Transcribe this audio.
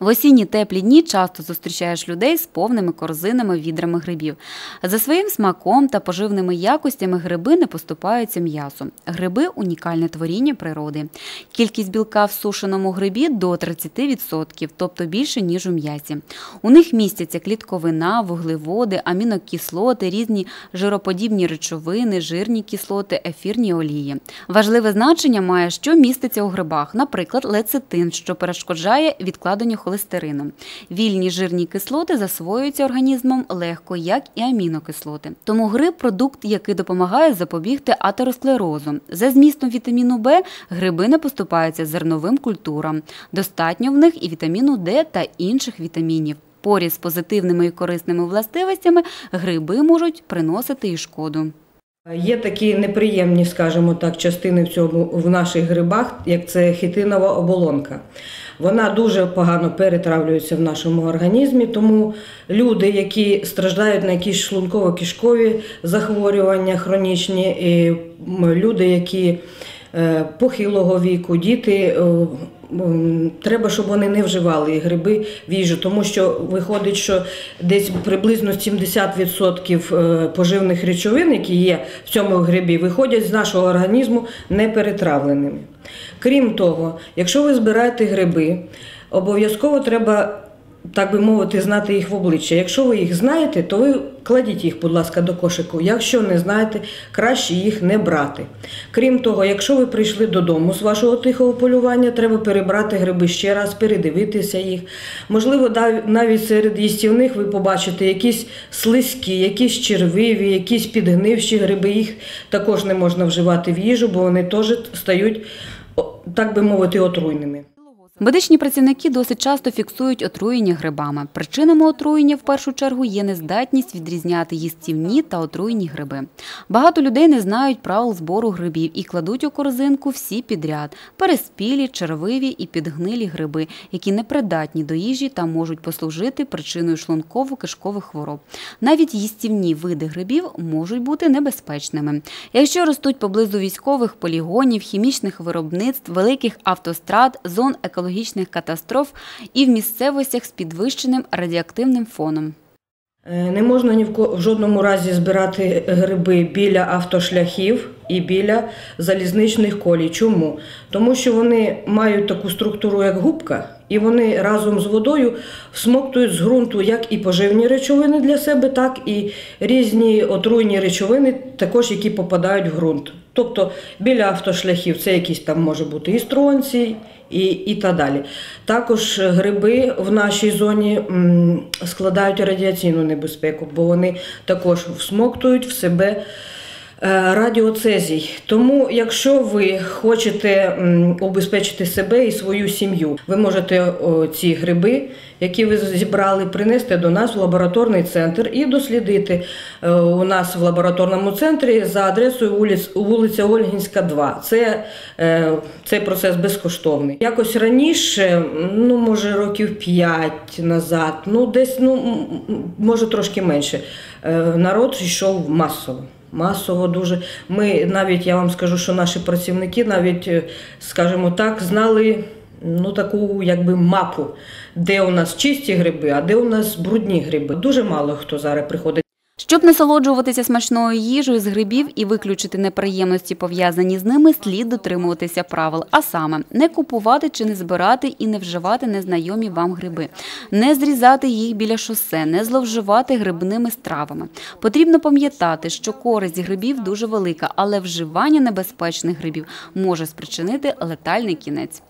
В осінні теплі дні часто зустрічаєш людей з повними корзинами відрами грибів. За своїм смаком та поживними якостями гриби не поступаються м'ясу. Гриби унікальне творіння природи. Кількість білка в сушеному грибі до 30%, тобто більше, ніж у м'ясі. У них містяться клітковина, вуглеводи, амінокислоти, різні жироподібні речовини, жирні кислоти, ефірні олії. Важливе значення має, що міститься у грибах, наприклад, лецитин, що перешкоджає відкладенню холестерину. Вільні жирні кислоти засвоюються організмом легко, як і амінокислоти. Тому гриб продукт, який допомагає запобігти атеросклерозу. За змістом вітаміну Б гриби не поступаються зерновим культурам. Достатньо в них і вітаміну Д та інших вітамінів. Поряд з позитивними і корисними властивостями гриби можуть приносити і шкоду. Є такі неприємні, скажімо так, частини в цьому в наших грибах, як це хітинова оболонка. Вона дуже погано перетравлюється в нашому організмі, тому люди, які страждають на якісь шлунково-кишкові захворювання хронічні, і люди, які е, похилого віку, діти. Е, треба, щоб вони не вживали гриби в їжу, тому що виходить, що десь приблизно 70% е, поживних речовин, які є в цьому грибі, виходять з нашого організму неперетравленими. Крім того, якщо ви збираєте гриби, обов'язково треба так би мовити, знати їх в обличчя. Якщо ви їх знаєте, то ви кладіть їх, будь ласка, до кошику. Якщо не знаєте, краще їх не брати. Крім того, якщо ви прийшли додому з вашого тихого полювання, треба перебрати гриби ще раз, передивитися їх. Можливо, навіть серед їстівних ви побачите якісь слизькі, якісь червиві, якісь підгнивші гриби. Їх також не можна вживати в їжу, бо вони теж стають, так би мовити, отруйними. Медичні працівники досить часто фіксують отруєння грибами. Причинами отруєння в першу чергу є нездатність відрізняти їстівні та отруєні гриби. Багато людей не знають правил збору грибів і кладуть у корзинку всі підряд переспілі, червиві і підгнилі гриби, які непридатні до їжі та можуть послужити причиною шлунково-кишкових хвороб. Навіть їстівні види грибів можуть бути небезпечними. Якщо ростуть поблизу військових полігонів, хімічних виробництв, великих автострад, зон екологічної екологічних катастроф і в місцевостях з підвищеним радіоактивним фоном. Е, не можна ні в жодному разі збирати гриби біля автошляхів і біля залізничних колій. Чому? Тому що вони мають таку структуру, як губка, і вони разом з водою всмоктують з ґрунту як і поживні речовини для себе, так і різні отруйні речовини, також які попадають в ґрунт. Тобто біля автошляхів це якісь там може бути і стронці, і і так далі. Також гриби в нашій зоні складають радіаційну небезпеку, бо вони також всмоктують в себе. Е, радіоцезій. Тому, якщо ви хочете убезпечити себе і свою сім'ю, ви можете ці гриби, які ви зібрали, принести до нас в лабораторний центр і дослідити е, у нас в лабораторному центрі за адресою вулиця Ольгінська, 2. Це е, цей процес безкоштовний. Якось раніше, ну може років 5 назад, ну десь ну може трошки менше. Народ йшов масово масово дуже. Ми навіть я вам скажу, що наші працівники навіть, е, скажімо так, знали ну таку якби мапу, де у нас чисті гриби, а де у нас брудні гриби. Дуже мало хто зараз приходить. Щоб насолоджуватися смачною їжею з грибів і виключити неприємності, пов'язані з ними, слід дотримуватися правил, а саме не купувати чи не збирати і не вживати незнайомі вам гриби, не зрізати їх біля шосе, не зловживати грибними стравами. Потрібно пам'ятати, що користь грибів дуже велика, але вживання небезпечних грибів може спричинити летальний кінець.